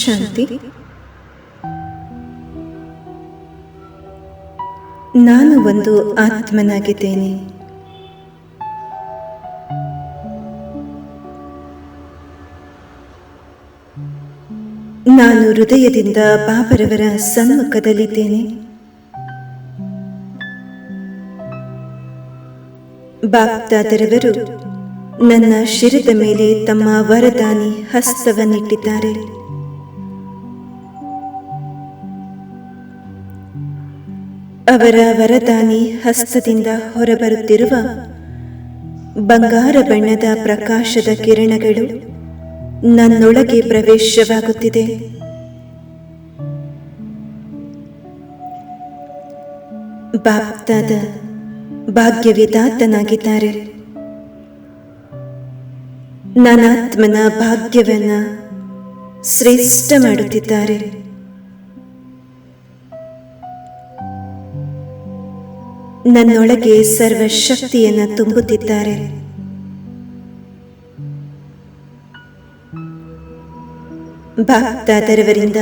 ಶಾಂತಿ? ನಾನು ಒಂದು ಆತ್ಮನಾಗಿದ್ದೇನೆ. ನಾನು ಹೃದಯದಿಂದ ಬಾಬರವರ ಸಮ್ಮುಖದಲ್ಲಿದ್ದೇನೆ. ಬಾಪ್ದಾದರವರು ನನ್ನ ಶಿರದ ಮೇಲೆ ತಮ್ಮ ವರದಾನಿ ಹಸ್ತವನ್ನಿಟ್ಟಿದ್ದಾರೆ. ಅವರ ವರದಾನಿ ಹಸ್ತದಿಂದ ಹೊರಬರುತ್ತಿರುವ ಬಂಗಾರ ಬಣ್ಣದ ಪ್ರಕಾಶದ ಕಿರಣಗಳು ನನ್ನೊಳಗೆ ಪ್ರವೇಶವಾಗುತ್ತಿದೆ. ಬಾಪ್ತಾದ ಭಾಗ್ಯವಿದಾತನಾಗಿದ್ದಾರೆ. ನನಾತ್ಮನ ಭಾಗ್ಯವನ್ನ ಶ್ರೇಷ್ಠ ಮಾಡುತ್ತಿದ್ದಾರೆ. ನನ್ನೊಳಗೆ ಸರ್ವಶಕ್ತಿಯನ್ನು ತುಂಬುತ್ತಿದ್ದಾರೆ. ಭಕ್ತಾದರವರಿಂದ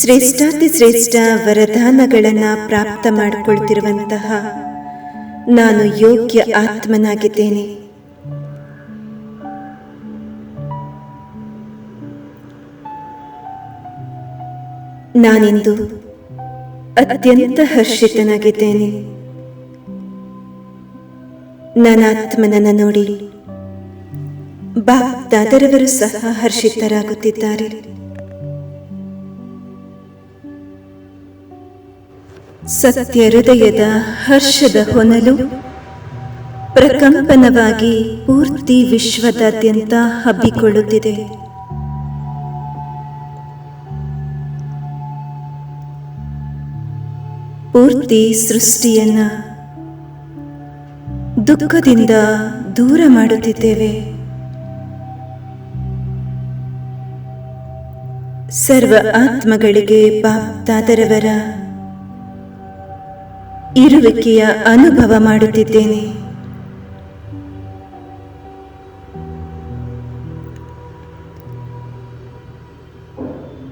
ಶ್ರೇಷ್ಠಾತಿ ಶ್ರೇಷ್ಠ ವರದಾನಗಳನ್ನು ಪ್ರಾಪ್ತ ಮಾಡಿಕೊಳ್ತಿರುವಂತಹ ನಾನು ಯೋಗ್ಯ ಆತ್ಮನಾಗಿದ್ದೇನೆ. ನಾನಿಂದು ಅತ್ಯಂತ ಹರ್ಷಿತನಾಗಿದ್ದೇನೆ. ನನ್ನ ನೋಡಿ ನೋಡಿ ಬಾಪ್ದಾದರವರು ಸಹ ಹರ್ಷಿತರಾಗುತ್ತಿದ್ದಾರೆ. ಸತ್ಯ ಹೃದಯದ ಹರ್ಷದ ಹೊನಲು ಪ್ರಕಂಪನವಾಗಿ ಪೂರ್ತಿ ವಿಶ್ವದಾದ್ಯಂತ ಹಬ್ಬಿಕೊಳ್ಳುತ್ತಿದೆ. ಪೂರ್ತಿ ಸೃಷ್ಟಿಯನ್ನ ದುಃಖದಿಂದ ದೂರ ಮಾಡುತ್ತಿದ್ದೇವೆ. ಸರ್ವ ಆತ್ಮಗಳಿಗೆ ಬಾಪ್ತಾದರವರ ಇರುವಿಕೆಯ ಅನುಭವ ಮಾಡುತ್ತಿದ್ದೇನೆ.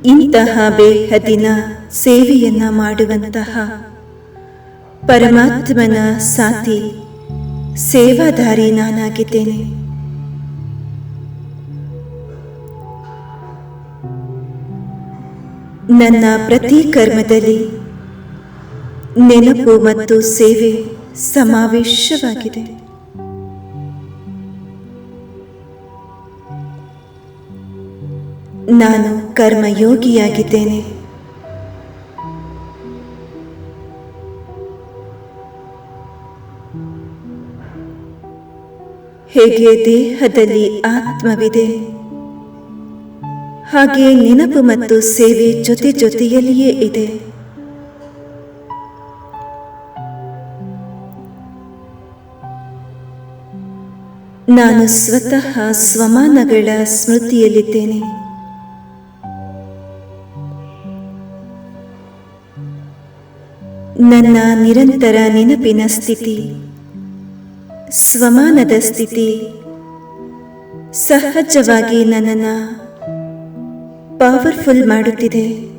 ಇಂತಹ ಬೇಹದಿನ ಸೇವೆಯನ್ನ ಮಾಡುವಂತಹ ಪರಮಾತ್ಮನ ಸಾತಿ ಸೇವಾದಾರಿ ನಾನಾಗಿದ್ದೇನೆ. ನನ್ನ ಪ್ರತಿ ಕರ್ಮದಲ್ಲಿ ನೆನಪು ಮತ್ತು ಸೇವೆ ಸಮಾವೇಶವಾಗಿದೆ. ನಾನು ಕರ್ಮಯೋಗಿಯಾಗಿದ್ದೇನೆ. ಹೇಗೆ ದೇಹದಲ್ಲಿ ಆತ್ಮವಿದೆ. ಹಾಗೆ ನೆನಪು ಮತ್ತು ಸೇವೆ ಜೊತೆ ಜೊತೆಯಲ್ಲಿಯೇ ಇದೆ. ನಾನು ಸ್ವತಃ ಸ್ವಮಾನಗಳ ಸ್ಮೃತಿಯಲ್ಲಿದ್ದೇನೆ. ನನ್ನ ನಿರಂತರ ನೆನಪಿನ ಸ್ಥಿತಿ. ಸ್ವಮಾನದ ಸ್ಥಿತಿ ಸಹಜವಾಗಿ ನನ್ನನ್ನು ಪವರ್ಫುಲ್ ಮಾಡುತ್ತಿದೆ.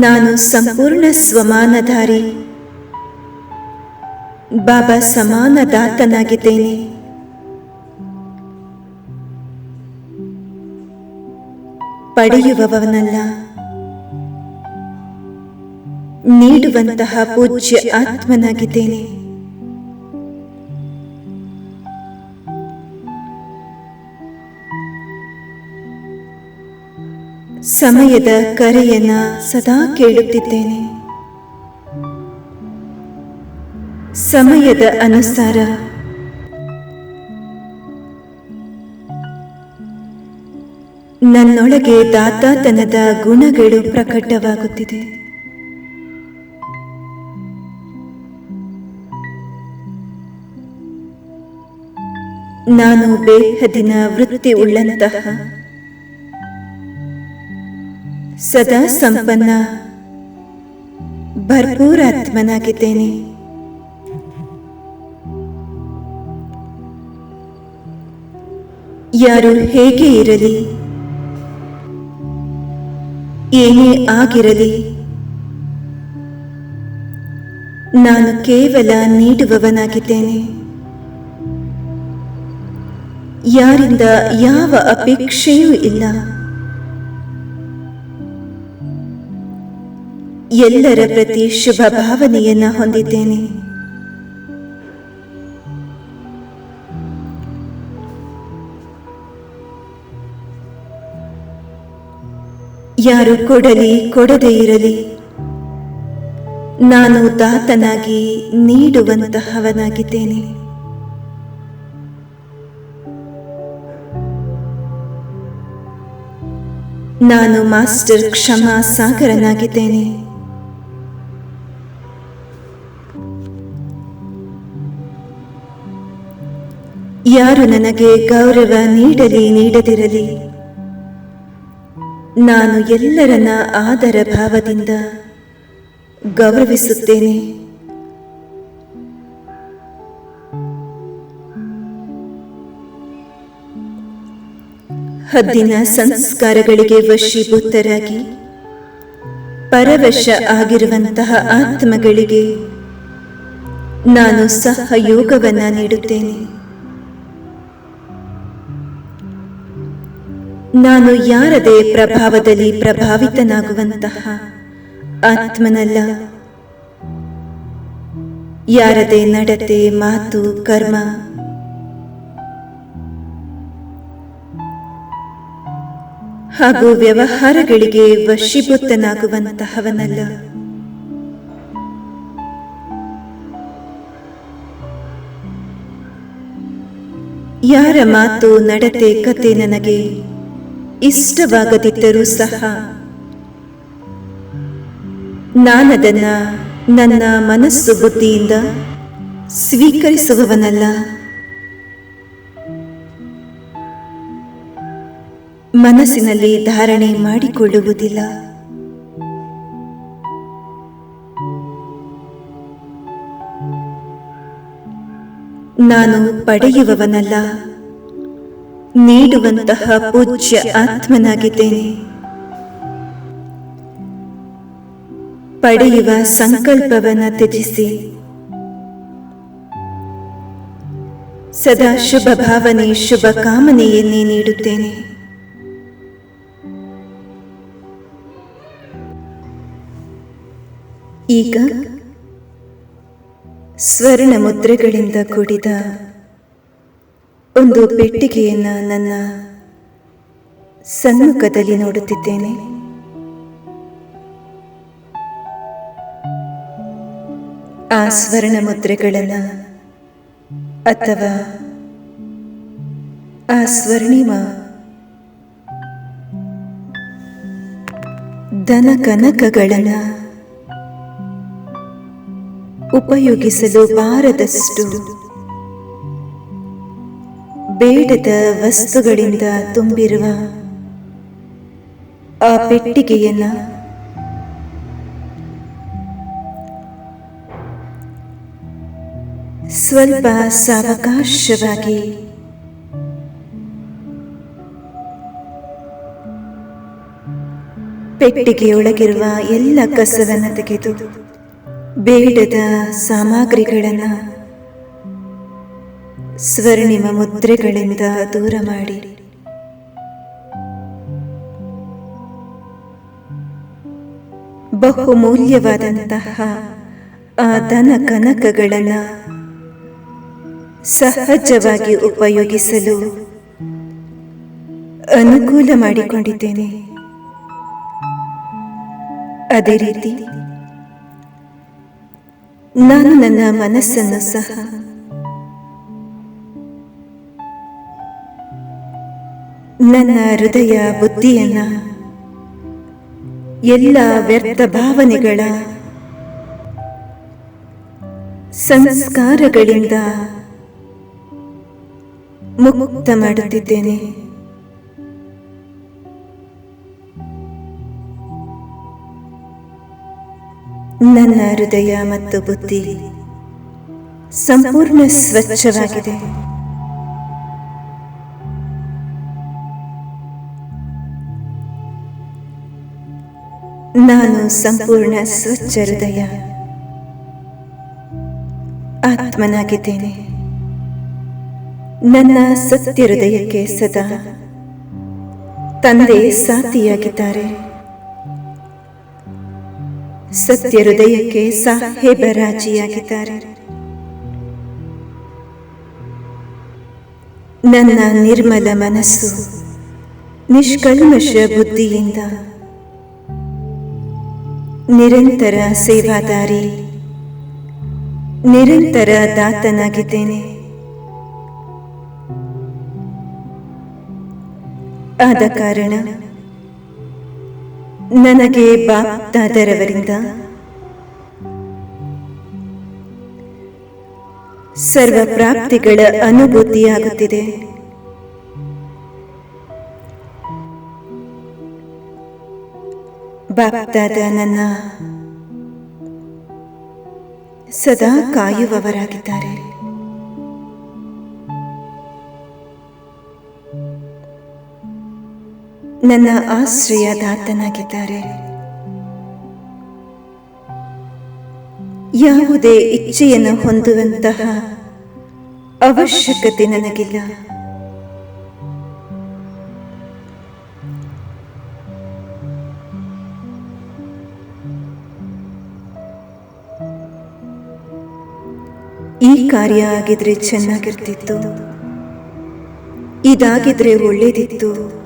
ನಾನು ಸಂಪೂರ್ಣ ಸ್ವಮಾನಧಾರಿ. ಬಾಬಾ ಸಮಾನದಾತನಾಗಿದ್ದೇನೆ. ಪಡೆಯುವವನಲ್ಲ. ನೀಡುವಂತಹ ಪೂಜ್ಯ ಆತ್ಮನಾಗಿದ್ದೇನೆ. ಸಮಯದ ಕರೆಯನ್ನ ಸದಾ ಕೇಳುತ್ತಿದ್ದೇನೆ. ಸಮಯದ ಅನುಸಾರ ನನ್ನೊಳಗೆ ದಾತಾತನದ ಗುಣಗಳು ಪ್ರಕಟವಾಗುತ್ತಿದೆ. ನಾನು ಬೇಹದಿನ ವೃತ್ತಿ ಉಳ್ಳಂತಹ ಸದಾ ಸಂಪನ್ನ ಭರ್ಪೂರಾತ್ಮನಾಗಿದ್ದೇನೆ. ಯಾರು ಹೇಗೆ ಇರಲಿ, ಏನೇ ಆಗಿರಲಿ, ನಾನು ಕೇವಲ ನೀಡುವವನಾಗಿದ್ದೇನೆ. ಯಾರಿಂದ ಯಾವ ಅಪೇಕ್ಷೆಯೂ ಇಲ್ಲ. ಎಲ್ಲರ ಪ್ರತಿ ಶುಭ ಭಾವನೆಯನ್ನ ಹೊಂದಿದ್ದೇನೆ. ಯಾರು ಕೊಡಲಿ ಕೊಡದೇ ಇರಲಿ, ನಾನು ದಾತನಾಗಿ ನೀಡುವಂತಹವನಾಗಿದ್ದೇನೆ. ನಾನು ಮಾಸ್ಟರ್ ಕ್ಷಮಾ ಸಾಗರನಾಗಿದ್ದೇನೆ. ಯಾರು ನನಗೆ ಗೌರವ ನೀಡಲಿ ನೀಡದಿರಲಿ. ನಾನು ಎಲ್ಲರನ್ನ ಆದರ ಭಾವದಿಂದ ಗೌರವಿಸುತ್ತೇನೆ. ಹದ್ದಿನ ಸಂಸ್ಕಾರಗಳಿಗೆ ವಶೀಭೂತರಾಗಿ, ಪರವಶ ಆಗಿರುವಂತಹ ಆತ್ಮಗಳಿಗೆ ನಾನು ಸಹಯೋಗವನ್ನು ನೀಡುತ್ತೇನೆ. ನಾನು ಯಾರದೇ ಪ್ರಭಾವದಲ್ಲಿ ಪ್ರಭಾವಿತನಾಗುವಂತಹ ಆತ್ಮನಲ್ಲ. ಯಾರದೇ ನಡತೆ, ಮಾತು, ಕರ್ಮ ಹಾಗೂ ವ್ಯವಹಾರಗಳಿಗೆ ವಶೀಭೂತನಾಗುವಂತಹವನಲ್ಲ. ಯಾರ ಮಾತು, ನಡತೆ, ಕತೆ ನನಗೆ ಇಷ್ಟವಾಗದಿದ್ದರೂ ಸಹ ನಾನದನ್ನ ನನ್ನ ಮನಸ್ಸು ಬುದ್ಧಿಯಿಂದ ಸ್ವೀಕರಿಸುವವನಲ್ಲ. ಮನಸ್ಸಿನಲ್ಲಿ ಧಾರಣೆ ಮಾಡಿಕೊಳ್ಳುವುದಿಲ್ಲ. ನಾನು ಪಡೆಯುವವನಲ್ಲ, ನೀಡುವಂತಹ ಪೂಜ್ಯ ಆತ್ಮನಾಗಿದ್ದೇನೆ. ಪಡೆಯುವ ಸಂಕಲ್ಪವನ್ನು ತ್ಯಜಿಸಿ. ಸದಾ ಶುಭ ಭಾವನೆ ಶುಭ ಕಾಮನೆಯನ್ನೇ ನೀಡುತ್ತೇನೆ. ಈಗ ಸ್ವರ್ಣ ಮುದ್ರೆಗಳಿಂದ ಕೂಡಿದ ಒಂದು ಪೆಟ್ಟಿಗೆಯನ್ನ ನನ್ನ ಸನ್ಮುಖದಲ್ಲಿ ನೋಡುತ್ತಿದ್ದೇನೆ. ಆ ಸ್ವರ್ಣ ಮುದ್ರೆಗಳನ್ನ ಅಥವಾ ಆ ಸ್ವರ್ಣಿಮ ದನ ಕನಕಗಳನ್ನ ಉಪಯೋಗಿಸಲು ಬಾರದಷ್ಟು. ಬೇಡದ ವಸ್ತುಗಳಿಂದ ತುಂಬಿರುವ ಆ ಪೆಟ್ಟಿಗೆಯನ್ನ ಸ್ವಲ್ಪ ಸಾವಕಾಶವಾಗಿ ಪೆಟ್ಟಿಗೆಯೊಳಗಿರುವ ಎಲ್ಲ ಕಸವನ್ನು ತೆಗೆದು ಬೇಡದ ಸಾಮಗ್ರಿಗಳನ್ನು ಸ್ವರ್ಣಿಮ ಮುದ್ರೆಗಳಿಂದ ದೂರ ಮಾಡಿ. ಬಹುಮೂಲ್ಯವಾದಂತಹ ಆ ದನ ಕನಕಗಳನ್ನು ಸಹಜವಾಗಿ ಉಪಯೋಗಿಸಲು ಅನುಕೂಲ ಮಾಡಿಕೊಂಡಿದ್ದೇನೆ. ಅದೇ ರೀತಿ ನಾನು ನನ್ನ ಮನಸ್ಸನ್ನು ಸಹ ನನ್ನ ಹೃದಯ ಬುದ್ಧಿಯನ್ನ ಎಲ್ಲ ವ್ಯರ್ಥ ಭಾವನೆಗಳ ಸಂಸ್ಕಾರಗಳಿಂದ ಮುಕ್ತ ಮಾಡುತ್ತಿದ್ದೇನೆ. ನನ್ನ ಹೃದಯ ಮತ್ತು ಬುದ್ಧಿ ಸಂಪೂರ್ಣ ಸ್ವಚ್ಛವಾಗಿದೆ. ನಾನು ಸಂಪೂರ್ಣ ಸ್ವಚ್ಛ ಹೃದಯ. ಆತ್ಮನಾಗಿದ್ದೇನೆ. ನನ್ನ ಸತ್ಯ ಹೃದಯಕ್ಕೆ ಸದಾ ತಂದೆ ಸಾಥಿಯಾಗಿದ್ದಾರೆ. ಸತ್ಯ ಹೃದಯಕ್ಕೆ ಸಾಹೇಬರಾಜಿಯಾಗಿದ್ದಾರೆ ನನ್ನ ನಿರ್ಮಲ ಮನಸ್ಸು ನಿಷ್ಕಲ್ಮಶ ಬುದ್ಧಿಯಿಂದ ನಿರಂತರ ಸೇವಾದಾರಿ ನಿರಂತರ ದಾತನಾಗಿದ್ದೇನೆ. ಆದ ಕಾರಣ ನನಗೆ ಬಾಪ್ದಾದರವರಿಂದ ಸರ್ವ ಪ್ರಾಪ್ತಿಗಳ ಅನುಭೂತಿಯಾಗುತ್ತಿದೆ. ಬಾಪ್ದಾದ ನನ್ನ ಸದಾ ಕಾಯುವವರಾಗಿದ್ದಾರೆ. ನನ್ನ ಆಶ್ರಯದಾತನಾಗಿದ್ದಾರೆ. ಯಾವುದೇ ಇಚ್ಛೆಯನ್ನು ಹೊಂದುವಂತಹ ಅವಶ್ಯಕತೆ ನನಗಿಲ್ಲ. ಈ ಕಾರ್ಯ ಆಗಿದ್ರೆ ಚೆನ್ನಾಗಿರ್ತಿತ್ತು. ಇದಾಗಿದ್ರೆ ಒಳ್ಳೇದಿತ್ತು.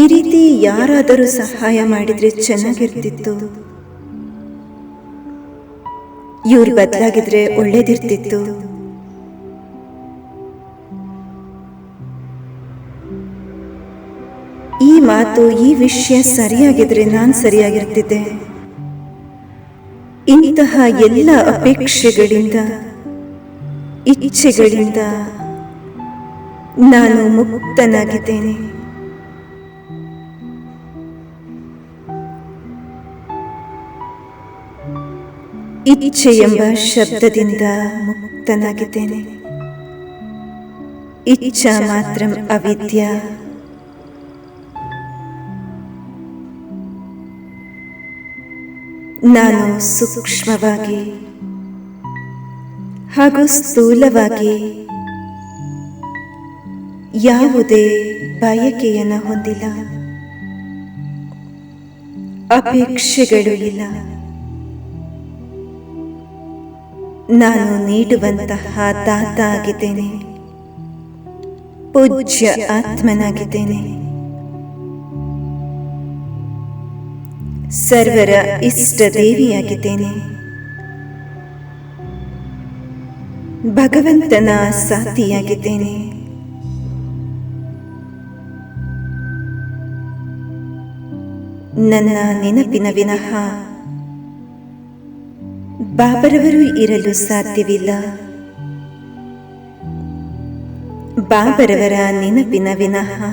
ಈ ರೀತಿ ಯಾರಾದರೂ ಸಹಾಯ ಮಾಡಿದ್ರೆ ಚೆನ್ನಾಗಿರ್ತಿತ್ತು. ಇವ್ರು ಬದಲಾಗಿದ್ರೆ ಒಳ್ಳೇದಿರ್ತಿತ್ತು. ಈ ಮಾತು ಈ ವಿಷಯ ಸರಿಯಾಗಿದ್ರೆ ನಾನು ಸರಿಯಾಗಿರ್ತಿದ್ದೆ. ಇಂತಹ ಎಲ್ಲ ಅಪೇಕ್ಷೆಗಳಿಂದ, ಇಚ್ಛೆಗಳಿಂದ ನಾನು ಮುಕ್ತನಾಗಿದ್ದೇನೆ. ಇಚ್ಛೆ ಎಂಬ ಶಬ್ದದಿಂದ ಮುಕ್ತನಾಗಿದ್ದೇನೆ. ಇಚ್ಛಾ ಮಾತ್ರ ಅವಿದ್ಯ. ನಾನು ಸೂಕ್ಷ್ಮವಾಗಿ ಹಾಗೂ ಸ್ಥೂಲವಾಗಿ ಯಾವುದೇ ಬಯಕೆಯನ್ನು ಹೊಂದಿಲ್ಲ. ಅಪೇಕ್ಷೆಗಳು ಇಲ್ಲ. ನಾನು ನೀಡುವಂತಹ ತಾತ ಆಗಿದ್ದೇನೆ ಪೂಜ್ಯ ಆತ್ಮನಾಗಿದ್ದೇನೆ. ಸರ್ವರ ಇಷ್ಟ ದೇವಿಯಾಗಿದ್ದೇನೆ. ಭಗವಂತನ ಸಾತಿಯಾಗಿದ್ದೇನೆ. ನನ್ನ ನೆನಪಿನ ವಿನಃ ಬಾಬರವರು ಇರಲು ಸಾಧ್ಯವಿಲ್ಲ. ಬಾಬರವರ ನೆನಪಿನ ವಿನಃ.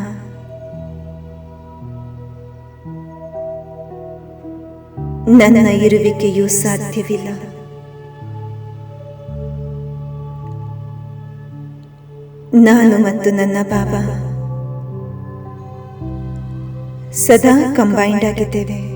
ನನ್ನ ಇರುವಿಕೆಯು ಸಾಧ್ಯವಿಲ್ಲ. ನಾನು ಮತ್ತು ನನ್ನ ಬಾಬಾ ಸದಾ ಕಂಬೈಂಡ್ ಆಗಿದ್ದೇವೆ.